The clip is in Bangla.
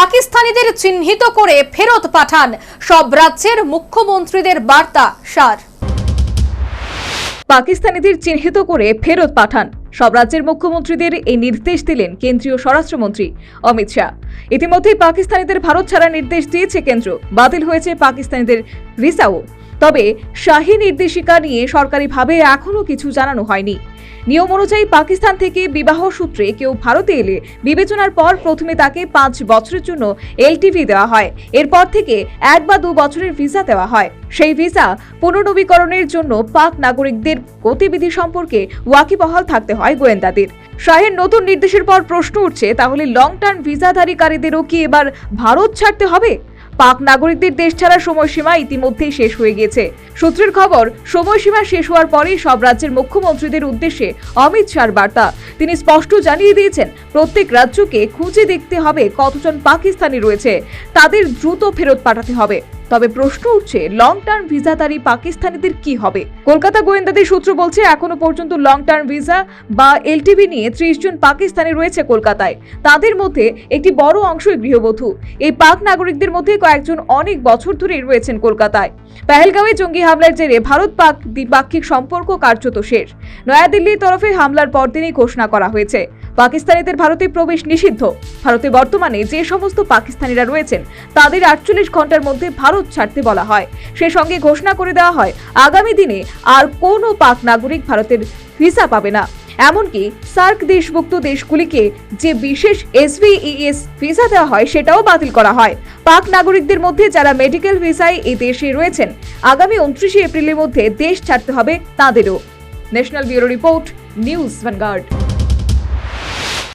পাকিস্তানিদের চিহ্নিত করে ফেরত পাঠান সব রাজ্যের মুখ্যমন্ত্রীদের বার্তা, সার। পাকিস্তানিদের চিহ্নিত করে ফেরত পাঠান সব রাজ্যের মুখ্যমন্ত্রীদের এই নির্দেশ দিলেন কেন্দ্রীয় স্বরাষ্ট্রমন্ত্রী অমিত শাহ। ইতিমধ্যেই পাকিস্তানিদের ভারত ছাড়া নির্দেশ দিয়েছে কেন্দ্র। বাতিল হয়েছে পাকিস্তানিদের ভিসাও। তবে শাহী নির্দেশিকা নিয়ে সরকারিভাবে এখনও কিছু জানানো হয়নি। নিয়ম অনুযায়ী পাকিস্তান থেকে বিবাহ সূত্রে কেউ ভারতে এলে বিবেচনার পর প্রথমে তাকে পাঁচ বছরের জন্য এলটিভি দেওয়া হয়। এরপর থেকে এক বা দু বছরের ভিসা দেওয়া হয়। সেই ভিসা পুনর্নবীকরণের জন্য পাক নাগরিকদের গতিবিধি সম্পর্কে ওয়াকিবহাল থাকতে হয় গোয়েন্দাদের। শাহের নতুন নির্দেশের পর প্রশ্ন উঠছে, তাহলে লং টার্ম ভিসাধারীকারীদেরও কি এবার ভারত ছাড়তে হবে? পাক নাগরিকদের দেশ ছাড়ার সময়সীমা ইতিমধ্যেই শেষ হয়ে গিয়েছে সূত্রের খবর, সময়সীমা শেষ হওয়ার পরেই সব রাজ্যের মুখ্যমন্ত্রীদের উদ্দেশ্যে অমিত শাহর বার্তা। তিনি স্পষ্ট জানিয়ে দিয়েছেন, প্রত্যেক রাজ্যকে খুঁজে দেখতে হবে কতজন পাকিস্তানি রয়েছে। তাদের দ্রুত ফেরত পাঠাতে হবে। তবে প্রশ্ন উঠছে লং টার্ম ভিসাধারী পাকিস্তানিদের কি হবে? কলকাতা গোয়েন্দাদের সূত্র বলছে, এখনও পর্যন্ত লং টার্ম ভিসা বা এলটিভি নিয়ে ত্রিশ জন পাকিস্তানি রয়েছে কলকাতায়। তাদের মধ্যে একটি বড় অংশই গৃহবধূ। এই পাক নাগরিকদের মধ্যে কয়েকজন অনেক বছর ধরেই রয়েছেন কলকাতায়। পেহেলগাঁওয়ে জঙ্গি হামলার জেরে ভারত পাক দ্বিপাক্ষিক সম্পর্ক কার্যত শেষ। নয়াদিল্লির তরফে হামলার পরদিনই ঘোষণা করা হয়েছে। পাকিস্তানিদের ভারতে প্রবেশ নিষিদ্ধ। ভারতে বর্তমানে যে সমস্ত পাকিস্তানিরা রয়েছেন, তাদের আটচল্লিশ ঘণ্টার মধ্যে ভারত ছাড়তে বলা হয়। সে সঙ্গে ঘোষণা করে দেওয়া হয়, আগামী দিনে আর কোনো পাক নাগরিক ভারতের ভিসা পাবে না। এমনকি সার্ক দেশভুক্ত দেশগুলিকে যে বিশেষ এসভিইএস ভিসা দেওয়া হয়, সেটাও বাতিল করা হয়। পাক নাগরিকদের মধ্যে যারা মেডিকেল ভিসায় এই দেশে রয়েছেন, আগামী উনত্রিশে এপ্রিলের মধ্যে দেশ ছাড়তে হবে তাদেরও। National bureau report, news vanguard.